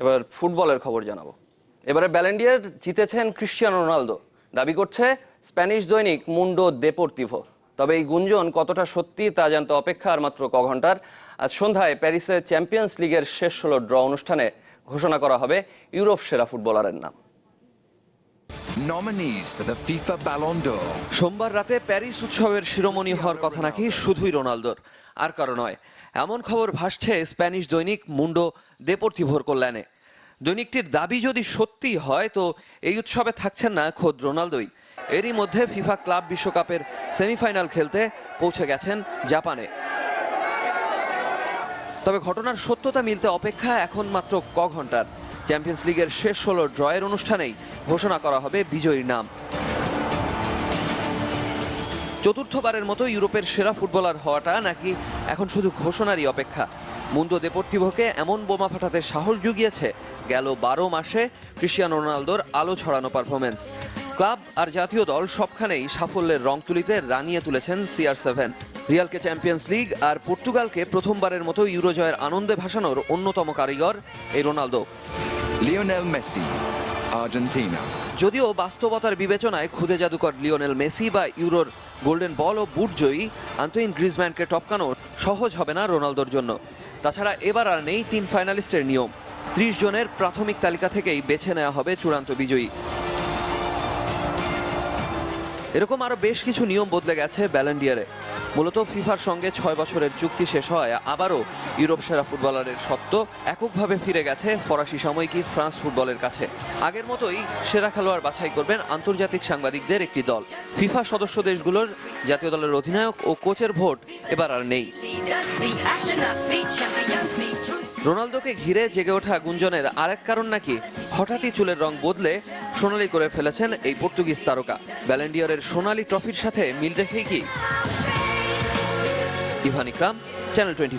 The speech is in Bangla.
এবার ফুটবলের খবর জানাব। এবারে ব্যালেন্ডিয়ার জিতেছেন ক্রিশ্চিয়ানো রোনালদো। দাবি করছে স্প্যানিশ দৈনিক মুন্ডো দেপোর্তিভো তবে এই গুঞ্জন কতটা সত্যি তা জানতে অপেক্ষা আর মাত্র ক ঘণ্টার। আজ সন্ধ্যায় প্যারিসে চ্যাম্পিয়ন্স লিগের শেষ ষোলো ড্র অনুষ্ঠানে ঘোষণা করা হবে ইউরোপ সেরা ফুটবলারের নাম। Nominees for the FIFA Ballon d'Or. সোমবার রাতে প্যারিস উৎসবের শিরোমণি হওয়ার কথা নাকি শুধুই রোনালদোর। আর কারও নয়, এমন খবর ভাসছে স্প্যানিশ দৈনিক মুন্ডো দেপোর্তিভোর কল্যাণে। দৈনিকটির দাবি যদি সত্যি হয়, তো এই উৎসবে থাকছেন না খোদ রোনালদোই। এরই মধ্যে ফিফা ক্লাব বিশ্বকাপের সেমিফাইনাল খেলতে পৌঁছে গেছেন জাপানে। তবে ঘটনার সত্যতা মিলতে অপেক্ষা এখন মাত্র ক ঘণ্টার। চ্যাম্পিয়ন্স লিগের শেষ ষোলো ড্রয়ের অনুষ্ঠানেই ঘোষণা করা হবে বিজয়ীর নাম। চতুর্থবারের মতো ইউরোপের সেরা ফুটবলার হওয়াটা নাকি এখন শুধু ঘোষণারই অপেক্ষা। মুন্দো দেপোর্তিভোকে এমন বোমা ফাটাতে সাহস জুগিয়েছে গেল বারো মাসে ক্রিশ্চিয়ানো রোনালদোর আলো ছড়ানো পারফরমেন্স ক্লাব আর জাতীয় দল সবখানেই সাফল্যের রং তুলিতে রানিয়ে তুলেছেন সিআর সেভেন। রিয়ালকে চ্যাম্পিয়ন্স লিগ আর পর্তুগালকে প্রথমবারের মতো ইউরো জয়ের আনন্দে ভাসানোর অন্যতম কারিগর এই রোনালদো। Lionel মেসি আর্জেন্টিনা যদিও বাস্তবতার বিবেচনায় খুদে জাদুকর লিওনেল মেসি বা ইউরোর গোল্ডেন বল ও বুটজয়ী আন্তোইন গ্রিজম্যানকে টপকানো সহজ হবে না রোনালদোর জন্য। তাছাড়া এবার আর নেই তিন ফাইনালিস্টের নিয়ম। ত্রিশ জনের প্রাথমিক তালিকা থেকেই বেছে নেওয়া হবে চূড়ান্ত বিজয়ী। এরকম আরও বেশ কিছু নিয়ম বদলে গেছে ব্যালেন্ডিয়ারে। মূলত ফিফার সঙ্গে ছয় বছরের চুক্তি শেষ হয় আবারও ইউরোপ সেরা ফুটবলারের সত্ত্ব এককভাবে ফিরে গেছে ফরাসি সাময়িকী ফ্রান্স ফুটবলের কাছে। আগের মতোই সেরা খেলোয়াড় বাছাই করবেন আন্তর্জাতিক সাংবাদিকদের একটি দল। ফিফা সদস্য দেশগুলোর জাতীয় দলের অধিনায়ক ও কোচের ভোট এবার আর নেই। রোনালদোকে ঘিরে জেগে ওঠা গুঞ্জনের আরেক কারণ নাকি হঠাৎই চুলের রং বদলে সোনালি করে ফেলেছেন এই পর্তুগিজ তারকা। ব্যালেন্ডিয়ারের সোনালি ট্রফির সাথে মিল রেখেই কি? ইভানিকাম চ্যানেল টোয়েন্টি